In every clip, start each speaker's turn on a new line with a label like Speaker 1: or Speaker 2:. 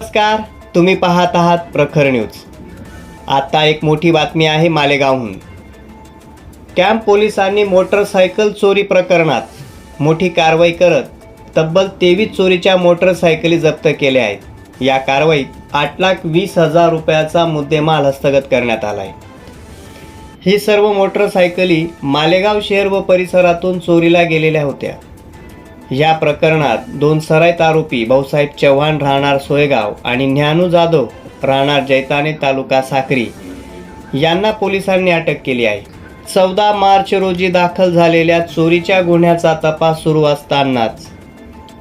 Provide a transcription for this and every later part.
Speaker 1: नमस्कार तुम्ही पाहत आहात प्रखर न्यूज. आता एक मोठी बातमी आहे मालेगावहून. कॅम्प पोलिसांनी मोटरसायकल चोरी प्रकरणात मोठी कारवाई करत तब्बल तेवीस चोरीच्या मोटरसायकली जप्त केल्या आहेत. या कारवाईत आठ लाख वीस हजार रुपयाचा मुद्देमाल हस्तगत करण्यात आला आहे ही सर्व मोटरसायकली मालेगाव शहर व परिसरातून चोरीला गेलेल्या होत्या. या प्रकरणात दोन सराईत आरोपी भाऊसाहेब चव्हाण राहणार सोयगाव आणि ज्ञानू जाधव राहणार जैताने तालुका साक्री. यांना पोलिसांनी अटक केली आहे. चौदा मार्च रोजी दाखल झालेल्या चोरीच्या गुन्ह्याचा तपास सुरू असतानाच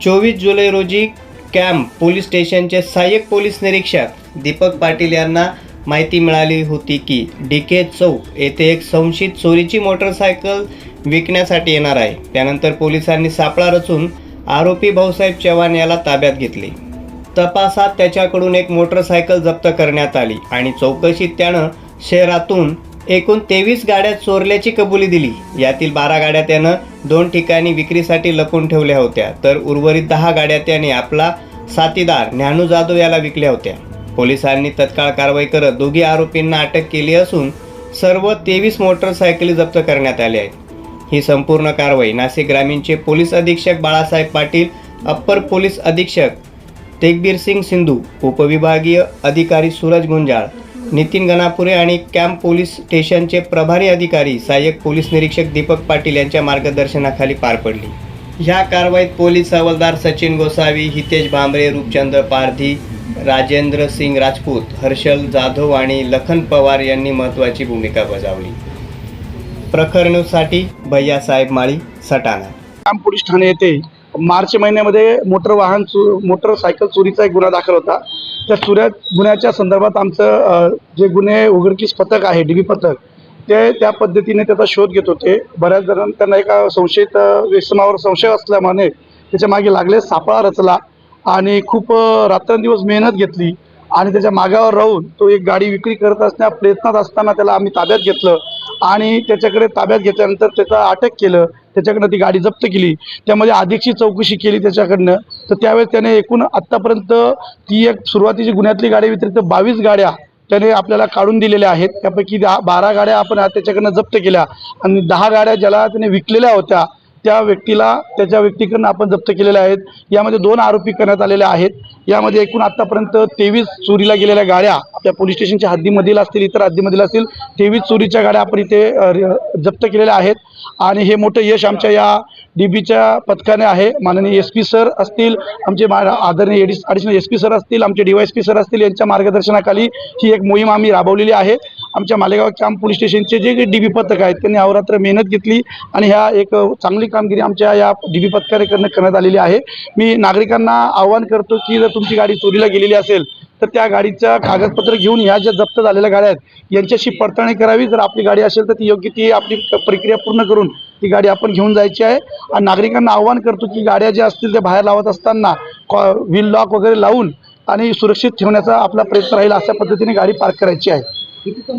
Speaker 1: चोवीस जुलै रोजी कॅम्प पोलीस स्टेशनचे सहाय्यक पोलीस निरीक्षक दीपक पाटील यांना माहिती मिळाली होती की डी के चौक येथे एक संशयित चोरीची मोटरसायकल विकण्यासाठी येणार आहे. त्यानंतर पोलिसांनी सापळा रचून आरोपी भाऊसाहेब चव्हाण याला ताब्यात घेतले. तपासात त्याच्याकडून एक मोटरसायकल जप्त करण्यात आली आणि चौकशीत त्यानं शहरातून एकूण तेवीस गाड्या चोरल्याची कबुली दिली. यातील बारा गाड्या त्यानं दोन ठिकाणी विक्रीसाठी लपून ठेवल्या होत्या. तर उर्वरित दहा गाड्या त्याने आपला साथीदार ज्ञानू जाधव याला विकल्या होत्या. पोलिसांनी तत्काळ कारवाई करत दोघी आरोपींना अटक केली असून सर्व तेवीस मोटरसायकली जप्त करण्यात आल्या आहेत. ही संपूर्ण कारवाई. नाशिक ग्रामीणचे पोलीस अधीक्षक बाळासाहेब पाटील अप्पर पोलीस अधीक्षक तेगबीर सिंग सिंधू उपविभागीय अधिकारी सूरज गुंजाळ नितीन गणापुरे आणि कॅम्प पोलीस स्टेशनचे प्रभारी अधिकारी सहाय्यक पोलीस निरीक्षक दीपक पाटील यांच्या मार्गदर्शनाखाली पार पडली. ह्या कारवाईत पोलीस हवालदार सचिन गोसावी हितेश भांबरे रूपचंद्र पारधी राजेंद्र सिंग राजपूत हर्षल जाधव आणि लखन पवार यांनी महत्त्वाची भूमिका बजावली. प्रखर न्यूजसाठी भैयासाहेब माळी सटाणा.
Speaker 2: काम पोलीस ठाणे येथे मार्च महिन्यामध्ये मोटर वाहन चो मोटरसायकल चोरीचा एक गुन्हा दाखल होता. त्या चुऱ्या गुन्ह्याच्या संदर्भात आमचं जे गुन्हे उघडकीस पथक आहे डी बी पथक ते त्या पद्धतीने त्याचा शोध घेत होते. बऱ्याच जणांना त्यांना एका संशयित व्यसनावर संशय असल्यामुळे त्याच्यामागे लागले सापळा रचला आणि खूप रात्रंदिवस मेहनत घेतली. आणि त्याच्या मागावर राहून तो एक गाडी विक्री करत असण्या प्रयत्नात असताना त्याला आम्ही ताब्यात घेतलं. आणि त्याच्याकडे ताब्यात घेतल्यानंतर त्याचा अटक केलं. त्याच्याकडनं ती गाडी जप्त केली. त्यामध्ये अधिकची चौकशी केली त्याच्याकडनं. तर त्यावेळेस त्याने एकूण आत्तापर्यंत ती एक सुरुवातीची गुन्ह्यातली गाडी व्यतिरिक्त बावीस गाड्या त्याने आपल्याला काढून दिलेल्या आहेत. त्यापैकी दहा बारा गाड्या आपण त्याच्याकडनं जप्त केल्या. आणि दहा गाड्या ज्याला त्याने विकलेल्या होत्या त्या व्यक्तीला त्याच्या व्यक्तीकडनं आपण जप्त केलेल्या आहेत. यामध्ये दोन आरोपी करण्यात आलेले आहेत. यामध्ये एकूण आत्तापर्यंत तेवीस चोरीला गेलेल्या गाड्या आपल्या पोलीस स्टेशनच्या हद्दीमधील असतील इतर हद्दीमधील असतील तेवीस चोरीच्या गाड्या आपण इथे जप्त केलेल्या आहेत. आणि हे मोठं यश आमच्या या डी बीच्या पथकाने आहे. माननीय एस पी सर असतील आमचे मा आदरणीय एडिस ॲडिशनल एस पी सर असतील आमचे D Y S P sir असतील यांच्या मार्गदर्शनाखाली ही एक मोहीम आम्ही राबवलेली आहे. आमच्या मालेगाव कॅम्प पोलीस स्टेशनचे जे डी बी पथक आहेत त्यांनी अहोरात्र मेहनत घेतली आणि ह्या एक चांगली कामगिरी आमच्या या डी बी पथकाने करणं करण्यात आलेली आहे. मी नागरिकांना आवाहन करतो की जर तुमची गाडी चोरीला गेलेली असेल तर त्या गाडीचं कागदपत्र घेऊन ह्या ज्या जप्त झालेल्या गाड्या आहेत यांच्याशी पडताळणी करावी. जर आपली गाडी असेल तर ती योग्य ती आपली प्रक्रिया पूर्ण करून ती गाडी आपण घेऊन जायची आहे. आणि नागरिकांना आव्हान करतो की गाड्या ज्या असतील त्या बाहेर लावत असताना व्हील लॉक वगैरे लावून आणि सुरक्षित ठेवण्याचा आपला प्रयत्न राहील अशा पद्धतीने गाडी पार्क करायची आहे. Itu tuh